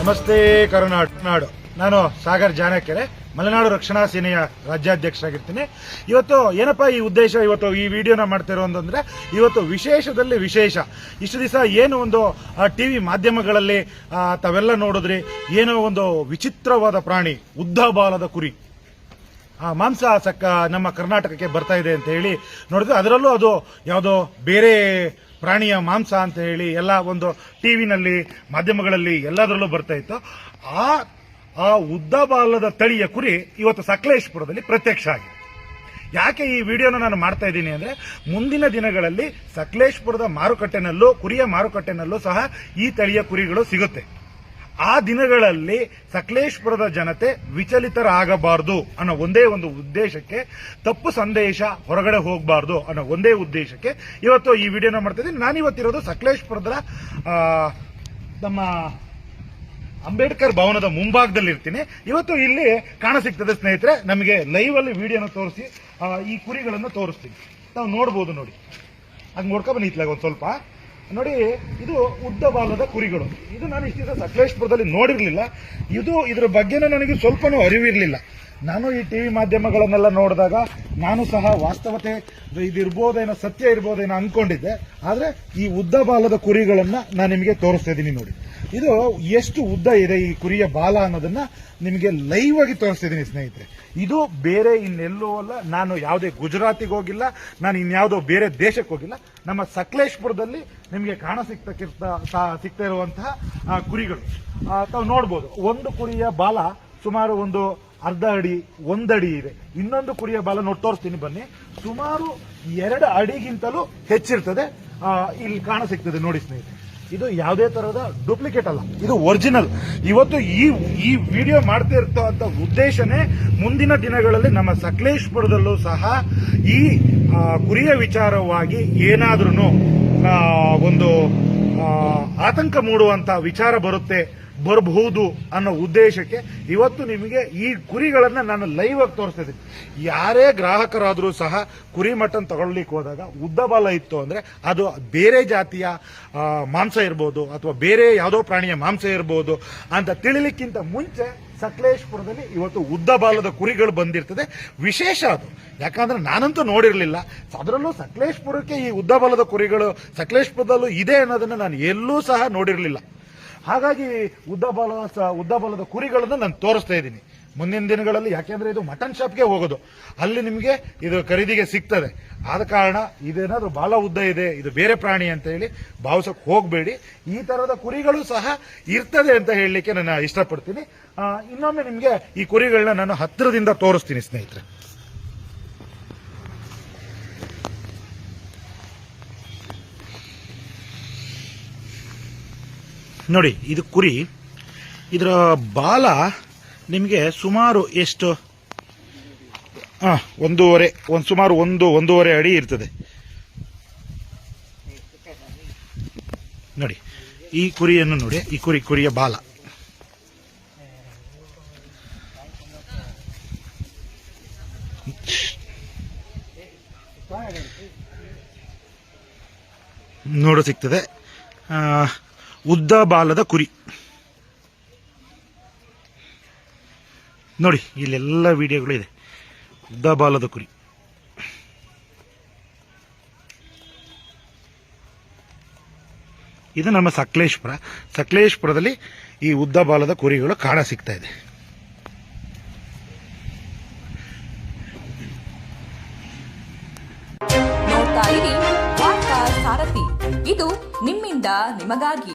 ನಮಸ್ತೆ, ಕರುನಾಡು. ನಾಡು ನಾನು ಸಾಗರ್ ಜಾನಕೆರೆ ಮಲೆನಾಡು ರಕ್ಷಣಾ ಸೇನೆಯ ರಾಜ್ಯಾಧ್ಯಕ್ಷರಾಗಿರ್ತೀನಿ. ಇವತ್ತು ಏನಪ್ಪ ಈ ಉದ್ದೇಶ? ಇವತ್ತು ಈ ವಿಡಿಯೋನ ಮಾಡ್ತಿರೋ ಅಂತಂದ್ರೆ, ಇವತ್ತು ವಿಶೇಷದಲ್ಲಿ ವಿಶೇಷ. ಇಷ್ಟು ದಿವಸ ಏನು ಒಂದು ಟಿ ವಿ ಮಾಧ್ಯಮಗಳಲ್ಲಿ ತಾವೆಲ್ಲ ನೋಡಿದ್ರಿ, ಏನೋ ಒಂದು ವಿಚಿತ್ರವಾದ ಪ್ರಾಣಿ, ಉದ್ದ ಬಾಲದ ಕುರಿ. ಮಾಂಸ ಸಕ್ಕ ನಮ್ಮ ಕರ್ನಾಟಕಕ್ಕೆ ಬರ್ತಾ ಇದೆ ಅಂತ ಹೇಳಿ ನೋಡಿದ್ರೆ ಅದರಲ್ಲೂ ಅದು ಯಾವುದೋ ಬೇರೆ ಪ್ರಾಣಿಯ ಮಾಂಸ ಅಂತ ಹೇಳಿ ಎಲ್ಲ ಒಂದು ಟಿ ವಿನಲ್ಲಿ ಮಾಧ್ಯಮಗಳಲ್ಲಿ ಎಲ್ಲದರಲ್ಲೂ ಬರ್ತಾ ಇತ್ತು. ಆ ಆ ಉದ್ದ ಬಾಲದ ತಳಿಯ ಕುರಿ ಇವತ್ತು ಸಕಲೇಶ್ಪುರದಲ್ಲಿ ಪ್ರತ್ಯಕ್ಷ ಆಗಿದೆ. ಯಾಕೆ ಈ ವಿಡಿಯೋನ ನಾನು ಮಾಡ್ತಾ ಇದ್ದೀನಿ ಅಂದರೆ ಮುಂದಿನ ದಿನಗಳಲ್ಲಿ ಸಕಲೇಶ್ಪುರದ ಮಾರುಕಟ್ಟೆನಲ್ಲೂ, ಕುರಿಯ ಮಾರುಕಟ್ಟೆನಲ್ಲೂ ಸಹ ಈ ತಳಿಯ ಕುರಿಗಳು ಸಿಗುತ್ತೆ. ಆ ದಿನಗಳಲ್ಲಿ ಸಕಲೇಶ್ಪುರದ ಜನತೆ ವಿಚಲಿತರಾಗಬಾರದು ಅನ್ನೋ ಒಂದೇ ಒಂದು ಉದ್ದೇಶಕ್ಕೆ, ತಪ್ಪು ಸಂದೇಶ ಹೊರಗಡೆ ಹೋಗಬಾರ್ದು ಅನ್ನೋ ಒಂದೇ ಉದ್ದೇಶಕ್ಕೆ ಇವತ್ತು ಈ ವಿಡಿಯೋನ ಮಾಡ್ತಾ ಇದ್ದೀನಿ. ನಾನಿವತ್ತಿರೋದು ಸಕಲೇಶ್ಪುರದ ನಮ್ಮ ಅಂಬೇಡ್ಕರ್ ಭವನದ ಮುಂಭಾಗದಲ್ಲಿ ಇರ್ತೀನಿ ಇವತ್ತು ಇಲ್ಲಿ ಕಾಣ ಸಿಗ್ತದೆ ಸ್ನೇಹಿತರೆ, ನಮಗೆ ಲೈವ್ ಅಲ್ಲಿ ವಿಡಿಯೋನ ತೋರಿಸಿ ಈ ಕುರಿಗಳನ್ನು ತೋರಿಸ್ತೀನಿ. ನಾವು ನೋಡ್ಬೋದು ನೋಡಿ. ಹಂಗೆ ನೋಡ್ಕೊ ಬನ್ನಿ ಇತ್ಲಾಗ ಒಂದು ಸ್ವಲ್ಪ. ನೋಡಿ, ಇದು ಉದ್ದ ಬಾಲದ ಕುರಿಗಳು. ಇದು ನಾನು ಇಷ್ಟು ದಿವಸ ಸಕಲೇಶ್ಪುರದಲ್ಲಿ ನೋಡಿರಲಿಲ್ಲ. ಇದು ಇದ್ರ ಬಗ್ಗೆನೂ ನನಗೆ ಸ್ವಲ್ಪನೂ ಅರಿವಿರಲಿಲ್ಲ. ನಾನು ಈ ಟಿವಿ ಮಾಧ್ಯಮಗಳನ್ನೆಲ್ಲ ನೋಡಿದಾಗ ನಾನು ಸಹ ವಾಸ್ತವತೆ ಇದಿರ್ಬೋದೇನೋ ಸತ್ಯ ಇರ್ಬೋದೇನೋ ಅನ್ಕೊಂಡಿದ್ದೆ. ಆದ್ರೆ ಈ ಉದ್ದ ಬಾಲದ ಕುರಿಗಳನ್ನು ನಾನು ನಿಮಗೆ ತೋರಿಸ್ತಾ ಇದ್ದೀನಿ ನೋಡಿ. ಇದು ಎಷ್ಟು ಉದ್ದ ಇದೆ ಈ ಕುರಿಯ ಬಾಲ ಅನ್ನೋದನ್ನ ನಿಮಗೆ ಲೈವ್ ಆಗಿ ತೋರಿಸ್ತಿದ್ದೀನಿ ಸ್ನೇಹಿತರೆ. ಇದು ಬೇರೆ ಇನ್ನೆಲ್ಲೂ ಅಲ್ಲ, ನಾನು ಯಾವುದೇ ಗುಜರಾತಿಗೆ ಹೋಗಿಲ್ಲ, ನಾನು ಇನ್ಯಾವುದೋ ಬೇರೆ ದೇಶಕ್ಕೆ ಹೋಗಿಲ್ಲ. ನಮ್ಮ ಸಕಲೇಶ್ಪುರದಲ್ಲಿ ನಿಮಗೆ ಕಾಣ ಸಿಗ್ತಕ್ಕಿರ್ತ ಸಿಗ್ತಾ ಇರುವಂತಹ ಕುರಿಗಳು. ತಾವು ನೋಡ್ಬೋದು, ಒಂದು ಕುರಿಯ ಬಾಲ ಸುಮಾರು ಒಂದು ಅರ್ಧ ಅಡಿ, ಒಂದಡಿ ಇದೆ. ಇನ್ನೊಂದು ಕುರಿಯ ಬಾಲ ನೋಡಿ ತೋರಿಸ್ತೀನಿ ಬನ್ನಿ. ಸುಮಾರು ಎರಡು ಅಡಿಗಿಂತಲೂ ಹೆಚ್ಚಿರ್ತದೆ. ಇಲ್ಲಿ ಕಾಣ ಸಿಗ್ತದೆ ನೋಡಿ ಸ್ನೇಹಿತರೆ. ಇದು ಯಾವುದೇ ತರಹದ ಡೂಪ್ಲಿಕೇಟ್ ಅಲ್ಲ. ಇದು ಒರಿಜಿನಲ್ ಇವತ್ತು ಈ ಈ ವಿಡಿಯೋ ಮಾಡ್ತಾ ಇರ್ತಕ್ಕಂಥ ಉದ್ದೇಶನೇ ಮುಂದಿನ ದಿನಗಳಲ್ಲಿ ನಮ್ಮ ಸಕಲೇಶ್ಪುರದಲ್ಲೂ ಸಹ ಈ ಗುರಿಯ ವಿಚಾರವಾಗಿ ಏನಾದ್ರೂ ಒಂದು ಆತಂಕ ಮೂಡುವಂತ ವಿಚಾರ ಬರುತ್ತೆ ಬರಬಹುದು ಅನ್ನೋ ಉದ್ದೇಶಕ್ಕೆ ಇವತ್ತು ನಿಮಗೆ ಈ ಕುರಿಗಳನ್ನು ನಾನು ಲೈವ್ ಆಗಿ ತೋರಿಸ್ತಾ ಇದ್ದೀನಿ ಯಾರೇ ಗ್ರಾಹಕರಾದರೂ ಸಹ ಕುರಿ ಮಟನ್ ತಗೊಳ್ಲಿಕ್ಕೆ ಹೋದಾಗ ಉದ್ದ ಬಾಲ ಇತ್ತು ಅಂದರೆ ಅದು ಬೇರೆ ಜಾತಿಯ ಮಾಂಸ ಇರ್ಬೋದು ಅಥವಾ ಬೇರೆ ಯಾವುದೋ ಪ್ರಾಣಿಯ ಮಾಂಸ ಇರ್ಬೋದು ಅಂತ ತಿಳಿಲಿಕ್ಕಿಂತ ಮುಂಚೆ ಸಕಲೇಶ್ಪುರದಲ್ಲಿ ಇವತ್ತು ಉದ್ದ ಬಾಲದ ಕುರಿಗಳು ಬಂದಿರ್ತದೆ. ವಿಶೇಷ ಅದು. ಯಾಕಂದ್ರೆ ನಾನಂತೂ ನೋಡಿರಲಿಲ್ಲ. ಅದರಲ್ಲೂ ಸಕಲೇಶ್ಪುರಕ್ಕೆ ಈ ಉದ್ದ ಬಾಲದ ಕುರಿಗಳು ಸಕಲೇಶ್ಪುರದಲ್ಲೂ ಇದೆ ಅನ್ನೋದನ್ನ ನಾನು ಎಲ್ಲೂ ಸಹ ನೋಡಿರಲಿಲ್ಲ. ಹಾಗಾಗಿ ಉದ್ದ ಬಲ ಉದ್ದ ಬಲದ ಕುರಿಗಳನ್ನು ನಾನು ತೋರಿಸ್ತಾ ಇದ್ದೀನಿ. ಮುಂದಿನ ದಿನಗಳಲ್ಲಿ, ಯಾಕೆಂದ್ರೆ ಇದು ಮಟನ್ ಶಾಪ್ಗೆ ಹೋಗೋದು. ಅಲ್ಲಿ ನಿಮಗೆ ಇದು ಖರೀದಿಗೆ ಸಿಗ್ತದೆ. ಆದ ಕಾರಣ ಇದೇನಾದ್ರೂ ಬಾಲ ಉದ್ದ ಇದೆ, ಇದು ಬೇರೆ ಪ್ರಾಣಿ ಅಂತ ಹೇಳಿ ಭಾವಿಸೋಕೆ ಹೋಗಬೇಡಿ. ಈ ತರದ ಕುರಿಗಳು ಸಹ ಇರ್ತದೆ ಅಂತ ಹೇಳಲಿಕ್ಕೆ ನಾನು ಇಷ್ಟಪಡ್ತೀನಿ. ಇನ್ನೊಮ್ಮೆ ನಿಮಗೆ ಈ ಕುರಿಗಳನ್ನ ನಾನು ಹತ್ತಿರದಿಂದ ತೋರಿಸ್ತೀನಿ, ಸ್ನೇಹಿತರೆ. ನೋಡಿ, ಇದು ಕುರಿ. ಇದರ ಬಾಲ ನಿಮಗೆ ಸುಮಾರು ಎಷ್ಟು? ಹಾಂ ಒಂದೂವರೆ, ಒಂದು ಸುಮಾರು ಒಂದು, ಒಂದೂವರೆ ಅಡಿ ಇರ್ತದೆ. ನೋಡಿ, ಈ ಕುರಿಯನ್ನು ನೋಡಿ, ಈ ಕುರಿ, ಕುರಿಯ ಬಾಲ. ನೋಡು, ಸಿಗ್ತದೆ. ಉದ್ದ ಬಾಲದ ಕುರಿ. ನೋಡಿ, ಇಲ್ಲೆಲ್ಲ ವಿಡಿಯೋಗಳು ಇದೆ. ಉದ್ದ ಬಾಲದ ಕುರಿ. ಇದು ನಮ್ಮ ಸಕಲೇಶ್ಪುರ. ಸಕಲೇಶ್ಪುರದಲ್ಲಿ ಈ ಉದ್ದ ಬಾಲದ ಕುರಿಗಳು ಕಾಣ ಸಿಗ್ತಾ ಇದೆ. ಇದು ನಿಮ್ಮಿಂದ ನಿಮಗಾಗಿ.